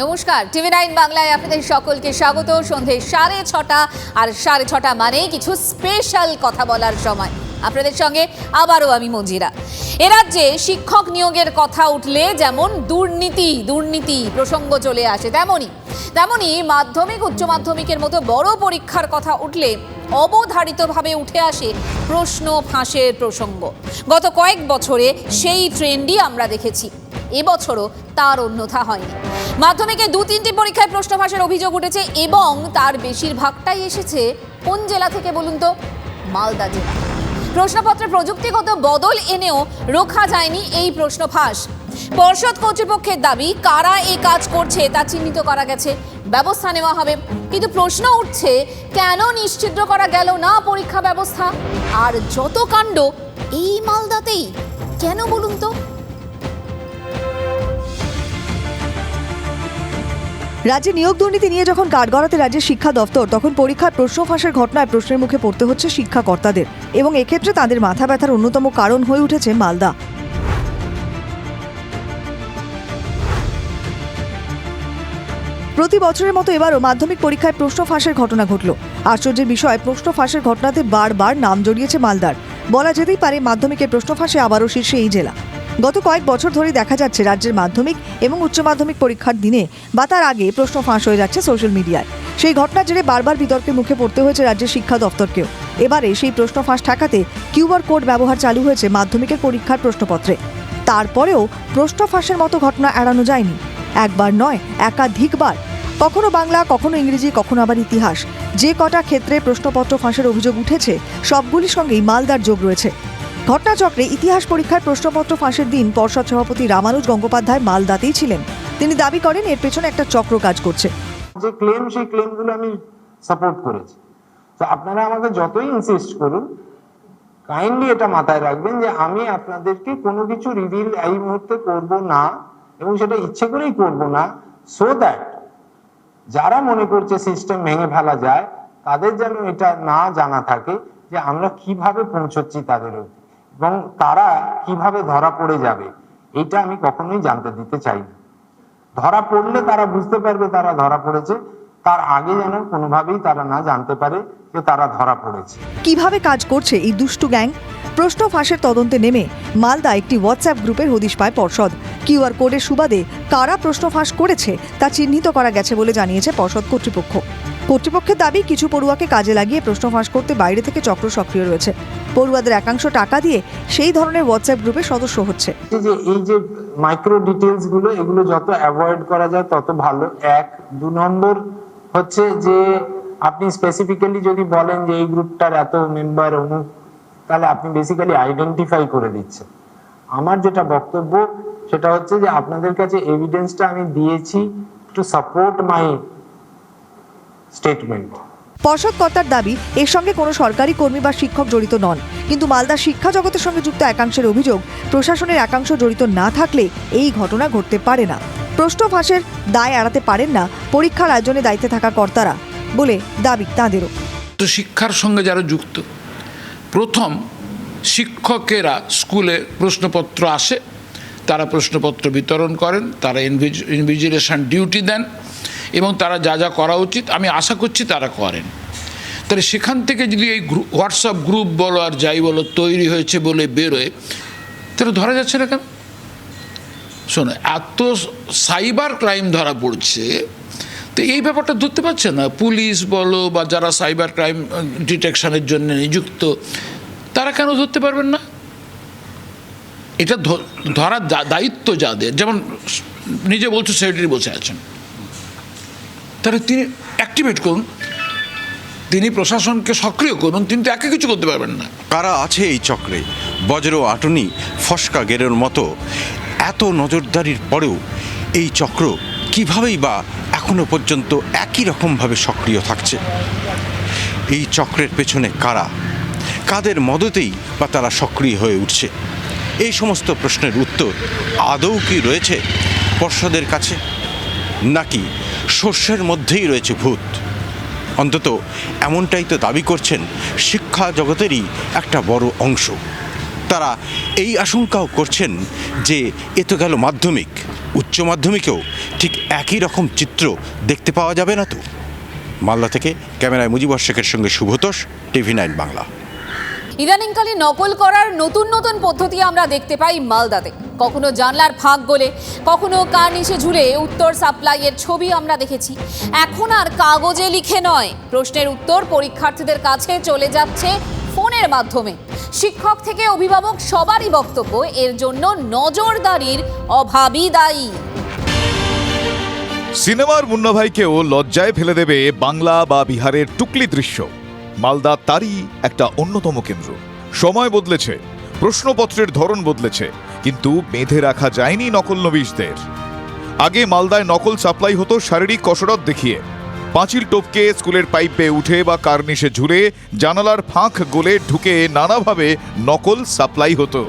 নমস্কার, TV nine বাংলায় আপনাদের সকলকে স্বাগত। সন্ধে সাড়ে ছটা, আর সাড়ে ছটা মানেই কিছু স্পেশাল কথা বলার সময়। আপনাদের সঙ্গে আবারও আমি মঞ্জিরা। এ রাজ্যে শিক্ষক নিয়োগের কথা উঠলে যেমন দুর্নীতি দুর্নীতি প্রসঙ্গ চলে আসে তেমনই। তেমনি মাধ্যমিক, উচ্চ মাধ্যমিকের মতো বড় পরীক্ষার কথা উঠলে অবধারিতভাবে উঠে আসে প্রশ্ন ফাঁসের প্রসঙ্গ। গত কয়েক বছরে সেই ট্রেন্ডই আমরা দেখেছি। এবছরও তার অন্যথা হয়নি। মাধ্যমিকে দু তিনটি পরীক্ষায় প্রশ্ন ফাঁসের অভিযোগ উঠেছে এবং তার বেশিরভাগটাই এসেছে কোন জেলা থেকে বলুন তো? মালদা জেলা। প্রশ্নপত্রে প্রযুক্তিগত বদল এনেও রোখা যায়নি এই প্রশ্ন ফাঁস। পর্ষদ কর্তৃপক্ষের দাবি, কারা এই কাজ করছে তা চিহ্নিত করা গেছে। ব্যবস্থা নেওয়া হবে। কিন্তু প্রশ্ন উঠছে, কেন নিশ্চিদ্র করা গেল না পরীক্ষা ব্যবস্থা? আর যত কাণ্ড এই মালদাতেই, কেন বলুন তো? রাজ্যে নিয়োগ দুর্নীতি নিয়ে যখন কাঠগড়াতে রাজ্যের শিক্ষা দপ্তর, তখন পরীক্ষার প্রশ্ন ফাঁসের ঘটনায় প্রশ্নের মুখে পড়তে হচ্ছে শিক্ষাকর্তাদের। এবং এক্ষেত্রে তাদের মাথা ব্যথার অন্যতম কারণ হয়ে উঠেছে মালদা। প্রতি বছরের মতো এবারও মাধ্যমিক পরীক্ষায় প্রশ্ন ফাঁসের ঘটনা ঘটল। আশ্চর্যের বিষয়, প্রশ্ন ফাঁসের ঘটনাতে বারবার নাম জড়িয়েছে মালদার। বলা যেতেই পারে, মাধ্যমিকের প্রশ্ন ফাঁসে আবারও শীর্ষে এই জেলা। গত কয়েক বছর ধরেই দেখা যাচ্ছে রাজ্যের মাধ্যমিক এবং উচ্চ মাধ্যমিক পরীক্ষার দিনে বা তার আগে প্রশ্ন ফাঁস হয়ে যাচ্ছে সোশ্যাল মিডিয়ায় সেই ঘটনার জেরে বারবার বিতর্কের মুখে পড়তে হয়েছে রাজ্যের শিক্ষা দপ্তরকেও। এবারে সেই প্রশ্ন ফাঁস ঠেকাতে কিউআর কোড ব্যবহার চালু হয়েছে মাধ্যমিকের পরীক্ষার প্রশ্নপত্রে। তারপরেও প্রশ্ন ফাঁসের মতো ঘটনা এড়ানো যায়নি। একবার নয়, একাধিকবার। কখনো বাংলা, কখনো ইংরেজি, কখনো আবার ইতিহাস। যে কটা ক্ষেত্রে প্রশ্নপত্র ফাঁসের অভিযোগ উঠেছে, সবগুলির সঙ্গেই মালদার যোগ রয়েছে। ঘটনাচক্রে ইতিহাস পরীক্ষার প্রশ্নপত্র ফাঁসের দিন পর্ষদ সভাপতি রামানুজ গঙ্গোপাধ্যায় মালদাতেই ছিলেন। তিনি দাবি করেন, এর পেছনে একটা চক্র কাজ করছে। যে ক্লেম সেই ক্লেমগুলো আমি সাপোর্ট করেছি। তো আপনারা আমাকে যতই ইনসিস্ট করুন কাইন্ডলি এটা মাথায় রাখবেন যে আমি আপনাদেরকে কোনো কিছু রিভিল এই মুহূর্তে করব না এবং সেটা ইচ্ছে করেই করব না সো দ্যাট যারা মনে করছে সিস্টেম ভেঙে ফেলা যায়, তাদের যেন এটা না জানা থাকে যে আমরা কীভাবে পৌঁছচ্ছি তাদের অবধি এবং তারা কীভাবে ধরা পড়ে যাবে, এটা আমি কখনোই জানতে, দিতে চাই ধরা পড়লে তারা বুঝতে পারবে তারা ধরা পড়েছে, তার আগে যেন কোনোভাবেই তারা না জানতে পারে যে তারা ধরা পড়েছে। কীভাবে কাজ করছে এই দুষ্টু গ্যাং? প্রশ্ন ফাঁসের তদন্তে নেমে মালদা একটি হোয়াটসঅ্যাপ গ্রুপের হদিশ পায় পর্ষদ। কিউআর কোডের সুবাদে কারা প্রশ্ন ফাঁস করেছে তা চিহ্নিত করা গেছে বলে জানিয়েছে পর্ষদ কর্তৃপক্ষ। কর্তৃপক্ষের দাবি, কিছু পড়ুয়াকে কাজে লাগিয়ে প্রশ্ন ফাঁস করতে বাইরে থেকে চক্র সক্রিয় রয়েছে। পড়ুয়াদের একাংশ টাকা দিয়ে সেই ধরনের হোয়াটসঅ্যাপ গ্রুপে সদস্য হচ্ছে। যে, এই যে মাইক্রো ডিটেলসগুলো, এগুলো যত অ্যাভয়েড করা যায়, তত ভালো। এক, দু নম্বর হচ্ছে যে, আপনি স্পেসিফিক্যালি যদি বলেন যে এই গ্রুপটার এত মেম্বার অমুক, তাহলে আপনি বেসিক্যালি আইডেন্টিফাই করে দিচ্ছেন। আমার যেটা বক্তব্য, সেটা হচ্ছে যে আপনাদের কাছে এভিডেন্সটা আমি দিয়েছি টু সাপোর্ট মাই স্টেটমেন্ট পর্ষদ কর্তার দাবি এর সঙ্গে কোনো সরকারি কর্মী বা শিক্ষক জড়িত নন। কিন্তু মালদা শিক্ষা জগতের সঙ্গে যুক্ত একাংশের অভিযোগ প্রশাসনের একাংশ জড়িত না থাকলে এই ঘটনা ঘটতে পারে না। প্রশ্ন ফাঁসের দায় এড়াতে পারেন না পরীক্ষার আয়োজনে দায়িত্বে থাকা কর্তারা বলে দাবি তাঁদেরও। তো শিক্ষার সঙ্গে যারা যুক্ত প্রথম শিক্ষকেরা স্কুলে প্রশ্নপত্র আসে তারা প্রশ্নপত্র বিতরণ করেন তারা ইনভিজিলেশন ডিউটি দেন এবং তারা যা যা করা উচিত, আমি আশা করছি তারা করেন। তাহলে সেখান থেকে যদি এই হোয়াটসঅ্যাপ গ্রুপ বলো আর যাই বলো, তৈরি হয়েছে বলে বেরোয়, তাহলে ধরা যাচ্ছে না কেন? শোনো, এত সাইবার ক্রাইম ধরা পড়ছে, তো এই ব্যাপারটা ধরতে পারছে না? পুলিশ বলো বা যারা সাইবার ক্রাইম ডিটেকশনের জন্য নিযুক্ত, তারা কেন ধরতে পারবেন না? এটা ধরার দায়িত্ব যাদের? যেমন, নিজে বলছো, সেক্রেটারি বসে আছেন। তাহলে তিনি অ্যাক্টিভেট করুন। তিনি প্রশাসনকে সক্রিয় করুন তিনি তো একা কিছু করতে পারবেন না। কারা আছে এই চক্রে? বজ্র আটনি, ফসকা গেরের মতো। এত নজরদারির পরেও এই চক্র কিভাবেই বা এখনও পর্যন্ত একই রকমভাবে সক্রিয় থাকছে? এই চক্রের পেছনে কারা? কাদের মদতেই বা তারা সক্রিয় হয়ে উঠছে? এই সমস্ত প্রশ্নের উত্তর আদৌ কি রয়েছে পর্ষদের কাছে? নাকি শস্যের মধ্যেই রয়েছে ভূত। অন্তত এমনটাই তো দাবি করছেন শিক্ষা জগতেরই একটা বড় অংশ। তারা এই আশঙ্কাও করছেন যে এ তো গেল মাধ্যমিক। উচ্চ মাধ্যমিকেও ঠিক একই রকম চিত্র দেখতে পাওয়া যাবে না তো? মালদা থেকে ক্যামেরায় মুজিবর শেখের সঙ্গে শুভতোষ, টিভি নাইন বাংলা। ইদানিংকালে নকল করার নতুন নতুন পদ্ধতি আমরা দেখতে পাই মালদাতে। কখনো জানলার ফাঁক গলে, কখনো নিচে ঝুলে উত্তর সাপ্লাইয়ের ছবি আমরা দেখেছি। এখন আর কাগজে লিখে নয়। প্রশ্নের উত্তর পরীক্ষার্থীদের কাছে চলে যাচ্ছে ফোনের মাধ্যমে। শিক্ষক থেকে অভিভাবক সবারই বক্তব্য, এর জন্য নজরদারির অভাবই দায়ী। সিনেমার মুন্না ভাইকেও লজ্জায় ফেলে দেবে বাংলা বা বিহারের টুকলি দৃশ্য। মালদা তারই একটা অন্যতম কেন্দ্র। সময় বদলেছে। প্রশ্নপত্রের ধরন বদলেছে, কিন্তু বেঁধে রাখা যায়নি নকল নবিশদের। আগে মালদায় নকল সাপ্লাই হতো শারীরিক কসরত দেখিয়ে। পাঁচিল টপকে স্কুলের পাইপে উঠে বা কার্নিশে ঝুলে জানালার ফাঁক গোলে ঢুকে নানাভাবে নকল সাপ্লাই হতো।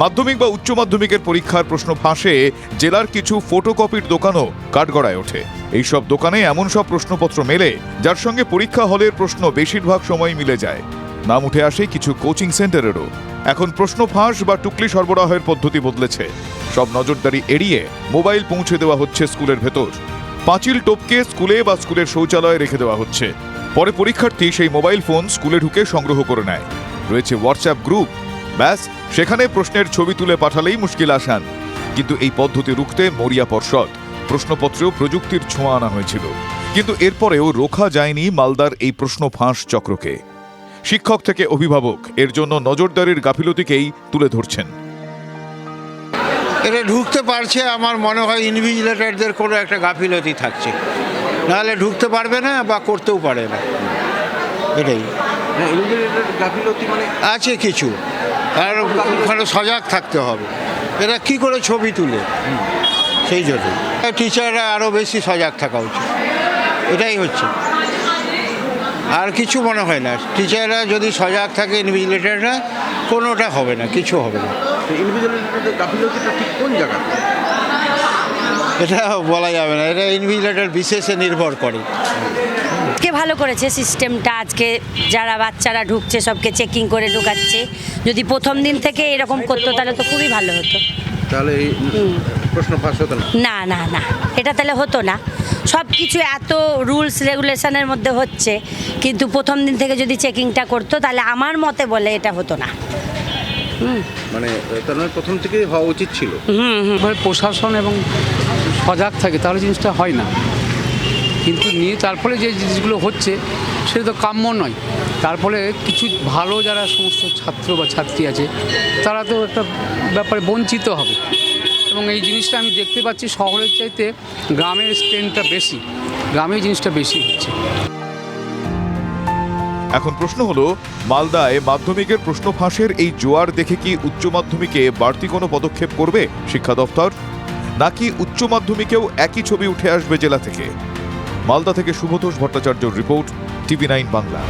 মাধ্যমিক বা উচ্চ মাধ্যমিকের পরীক্ষার প্রশ্ন ফাঁসে জেলার কিছু ফটোকপির দোকানও কাঠগড়ায় ওঠে। এইসব দোকানে এমন সব প্রশ্নপত্র মেলে, যার সঙ্গে পরীক্ষা হলের প্রশ্ন বেশিরভাগ সময় মিলে যায়। নাম উঠে আসে কিছু কোচিং সেন্টারেরও এখন প্রশ্ন ফাঁস বা টুকলি সরবরাহের পদ্ধতি বদলেছে। সব নজরদারি এড়িয়ে মোবাইল পৌঁছে দেওয়া হচ্ছে স্কুলের ভেতর। পাঁচিল টপকে স্কুলে বা স্কুলের শৌচালয়ে রেখে দেওয়া হচ্ছে। পরে পরীক্ষার্থী সেই মোবাইল ফোন স্কুলে ঢুকে সংগ্রহ করে নেয়। রয়েছে হোয়াটসঅ্যাপ গ্রুপ ব্যাস, সেখানে প্রশ্নের ছবি তুলে পাঠালেই মুশকিল আসান। কিন্তু এই পদ্ধতি রুখতে মরিয়া পর্ষদ। প্রশ্নপত্রেও প্রযুক্তির ছোঁয়া আনা হয়েছিল। কিন্তু এরপরেও রোখা যায়নি মালদার এই প্রশ্ন ফাঁস চক্রকে। শিক্ষক থেকে অভিভাবক। এর জন্য নজরদারির গাফিলতিকেই তুলে ধরছেন। এটা ঢুকতে পারছে আমার মনে হয় ইনভিজিলেটরদের কোনো একটা গাফিলতি থাকছে। নাহলে ঢুকতে পারবে না বা করতেও পারে না। এটাই। গাফিলতি মানে আছে কিছু। আর ওখানে সজাগ থাকতে হবে। এরা কি করে ছবি তুলে? সেই জন্য টিচাররা আরও বেশি সজাগ থাকা উচিত। এটাই হচ্ছে। আর কিছু মনে হয় না। টিচাররা যদি সজাগ থাকে ইনভিজিলেটররা কোনোটা হবে না কিছু হবে না। ইনভিজিলেটরের গাফিলতিটা ঠিক কোন জায়গায় এটা বলা যাবে না। এটা ইনভিজিলেটর বিশেষে নির্ভর করে। আজকে ভালো করেছে সিস্টেমটা আজকে? যারা বাচ্চারা ঢুকছে সবকে চেকিং করে ঢুকাচ্ছে। যদি প্রথম দিন থেকে এরকম করতো তাহলে তো খুবই ভালো হতো। তাহলে প্রশ্ন ফাঁস হতো না? না না না। এটা তাহলে হতো না। সব কিছু এত রুলস রেগুলেশনের মধ্যে হচ্ছে। কিন্তু প্রথম দিন থেকে যদি চেকিংটা করতো তাহলে আমার মতে বলে এটা হতো না। মানে তার মানে প্রথম থেকেই হওয়া উচিত ছিল। হুম হুম। এবার প্রশাসন এবং সজাগ থাকে তাহলে জিনিসটা হয় না। কিন্তু নিয়ে তারপরে যে জিনিসগুলো হচ্ছে সেটা তো কাম্য নয়। তারপরে কিছু ভালো যারা সমস্ত ছাত্র বা ছাত্রী আছে তারা তো একটা ব্যাপারে বঞ্চিত হবে। এবং এই জিনিসটা আমি দেখতে পাচ্ছি শহরের চাইতে গ্রামের স্ট্রেনটা বেশি গ্রামে জিনিসটা বেশি হচ্ছে। এখন প্রশ্ন হলো, মালদায় মাধ্যমিকের প্রশ্ন ফাঁসের এই জোয়ার দেখে কি উচ্চ মাধ্যমিকে বাড়তি কোনো পদক্ষেপ করবে শিক্ষা দপ্তর? নাকি উচ্চ মাধ্যমিকেও একই ছবি উঠে আসবে জেলা থেকে? মালদা থেকে শুভতোষ ভট্টাচার্যর রিপোর্ট, টিভি নাইন বাংলা।